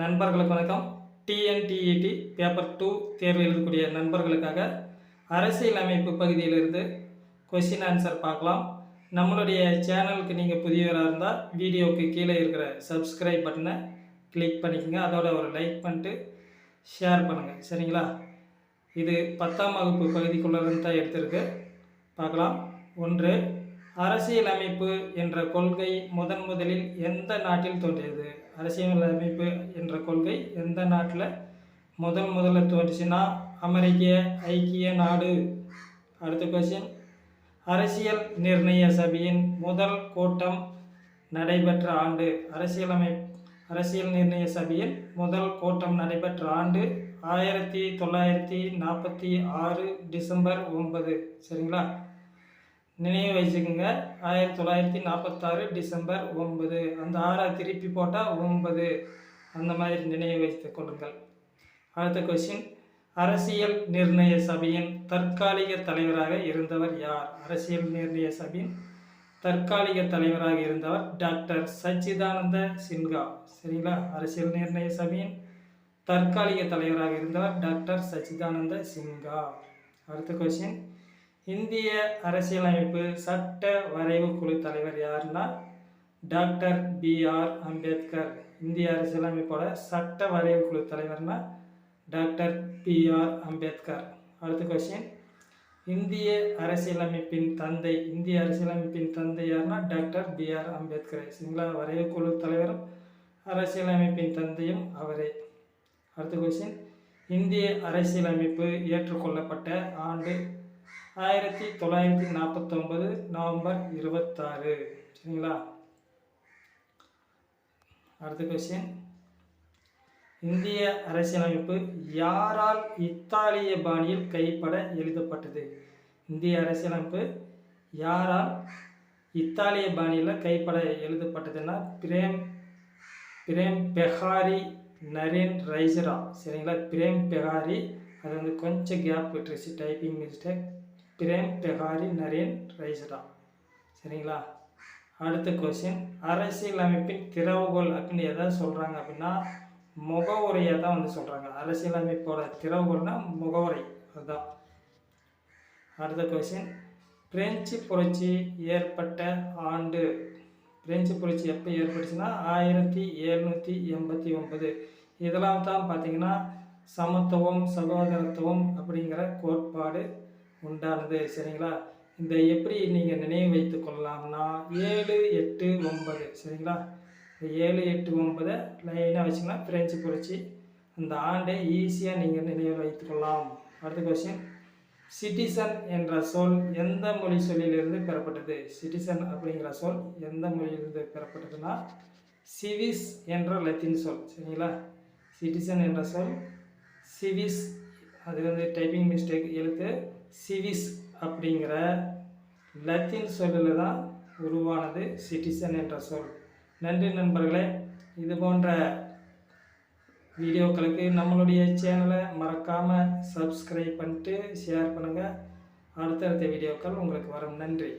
நண்பர்களுக்கு வணக்கம். TNTET paper two தேர்வு எழுதக்கூடிய நண்பர்களுக்காக அரசியல் அமைப்பு பகுதியிலிருந்து கொஷின் ஆன்சர் பார்க்கலாம். நம்மளுடைய சேனலுக்கு நீங்கள் புதியவராக இருந்தால் வீடியோவுக்கு கீழே இருக்கிற சப்ஸ்கிரைப் பட்டனை கிளிக் பண்ணிக்கோங்க. அதோட ஒரு லைக் பண்ணிட்டு ஷேர் பண்ணுங்கள் சரிங்களா? இது பத்தாம் வகுப்பு பகுதிக்குள்ளே தான் எடுத்திருக்கு. பார்க்கலாம். ஒன்று அரசியலமைப்பு என்ற கொள்கை முதன் முதலில் எந்த நாட்டில் தோன்றியது? அரசியல் அமைப்பு என்ற கொள்கை எந்த நாட்டில் முதன் முதல்ல தோன்றுச்சுன்னா அமெரிக்க ஐக்கிய நாடு. அடுத்த கொஸ்டின் அரசியல் நிர்ணய சபையின் முதல் கூட்டம் நடைபெற்ற ஆண்டு. அரசியலமை அரசியல் நிர்ணய சபையின் முதல் கூட்டம் நடைபெற்ற ஆண்டு ஆயிரத்தி தொள்ளாயிரத்தி நாற்பத்தி ஆறு டிசம்பர் ஒன்பது. சரிங்களா? நினைவு வச்சுக்கோங்க. ஆயிரத்தி தொள்ளாயிரத்தி நாற்பத்தாறு டிசம்பர் ஒன்பது. அந்த ஆறை திருப்பி போட்டால் ஒன்பது. அந்த மாதிரி நினைவு வைத்து கொள்ளுங்கள். அடுத்த கொஸ்டின் அரசியல் நிர்ணய சபையின் தற்காலிக தலைவராக இருந்தவர் யார்? அரசியல் நிர்ணய சபையின் தற்காலிக தலைவராக இருந்தவர் டாக்டர் சச்சிதானந்த சின்ஹா. சரிங்களா? அரசியல் நிர்ணய சபையின் தற்காலிக தலைவராக இருந்தவர் டாக்டர் சச்சிதானந்த சின்ஹா. அடுத்த கொஸ்டின் இந்திய அரசியலமைப்பு சட்ட வரைவு குழு தலைவர் யாருன்னா டாக்டர் பி ஆர் அம்பேத்கர். இந்திய அரசியலமைப்போட சட்ட வரைவு குழு தலைவர்னா டாக்டர் பி ஆர் அம்பேத்கர். அடுத்த கொஸ்டின் இந்திய அரசியலமைப்பின் தந்தை இந்திய அரசியலமைப்பின் தந்தை யாருன்னா டாக்டர் பி ஆர் அம்பேத்கர். சரிங்களா? வரைவு குழு தலைவரும் அரசியலமைப்பின் தந்தையும் அவரே. அடுத்த கொஸ்டின் இந்திய அரசியலமைப்பு ஏற்றுக்கொள்ளப்பட்ட ஆண்டு ஆயிரத்தி தொள்ளாயிரத்தி நாற்பத்தொம்பது நவம்பர் இருபத்தாறு. சரிங்களா? அடுத்த கொஸ்டின் இந்திய அரசியலமைப்பு யாரால் இத்தாலிய பாணியில் கைப்பட எழுதப்பட்டது? இந்திய அரசியலமைப்பு யாரால் இத்தாலிய பாணியில் கைப்பட எழுதப்பட்டதுன்னா பிரேம் பிரேம் பெஹாரி நரேன் ரைசரா. சரிங்களா? பிரேம் பெஹாரி அது வந்து கொஞ்சம் கேப் விட்டுருச்சு டைப்பிங் மிஸ்டேக் பிரேம் பெஹாரி நரேன் ரைசடா. சரிங்களா? அடுத்த கொஸ்டின் அரசியல் அமைப்பின் திறவுகோல் அப்படின்னு எதாவது சொல்கிறாங்க அப்படின்னா முகவுரையை தான் வந்து சொல்கிறாங்க அரசியல் அமைப்போட திறவுகோல்னா முகவுரை. அதுதான். அடுத்த கொஸ்டின் பிரெஞ்சு புரட்சி ஏற்பட்ட ஆண்டு. பிரெஞ்சு புரட்சி எப்போ ஏற்பட்டுச்சுன்னா ஆயிரத்தி எழுநூற்றி எண்பத்தி ஒன்பது. இதெல்லாம் தான் பார்த்திங்கன்னா சமத்துவம் சகோதரத்துவம் அப்படிங்கிற கோட்பாடு உண்டானது சரிங்களா? இந்த எப்படி நீங்கள் நினைவு வைத்து கொள்ளலாம்னா ஏழு எட்டு ஒன்பது. சரிங்களா? இந்த ஏழு எட்டு ஒன்பதை லைனாக வச்சிங்கன்னா பிரெஞ்சு புரட்சி அந்த ஆண்டை ஈஸியாக நீங்கள் நினைவு வைத்துக்கொள்ளலாம் அடுத்த கொஸ்டின் சிட்டிசன் என்ற சொல் எந்த மொழி சொல்லிலிருந்து பெறப்பட்டது? சிட்டிசன் அப்படிங்கிற சொல் எந்த மொழியிலிருந்து பெறப்பட்டதுன்னா சிவிஸ் என்ற லத்தின் சொல். சரிங்களா? சிட்டிசன் என்ற சொல் சிவிஸ் அது வந்து டைப்பிங் மிஸ்டேக் எழுத்து சிவிஸ் அப்படிங்கிற லத்தீன் சொல்லில் தான் உருவானது சிட்டிசன் என்ற சொல். நன்றி நண்பர்களே இது போன்ற வீடியோக்களுக்கு நம்மளுடைய சேனலை மறக்காமல் சப்ஸ்கிரைப் பண்ணிட்டு ஷேர் பண்ணுங்கள் அடுத்தடுத்த வீடியோக்கள் உங்களுக்கு வரும். நன்றி.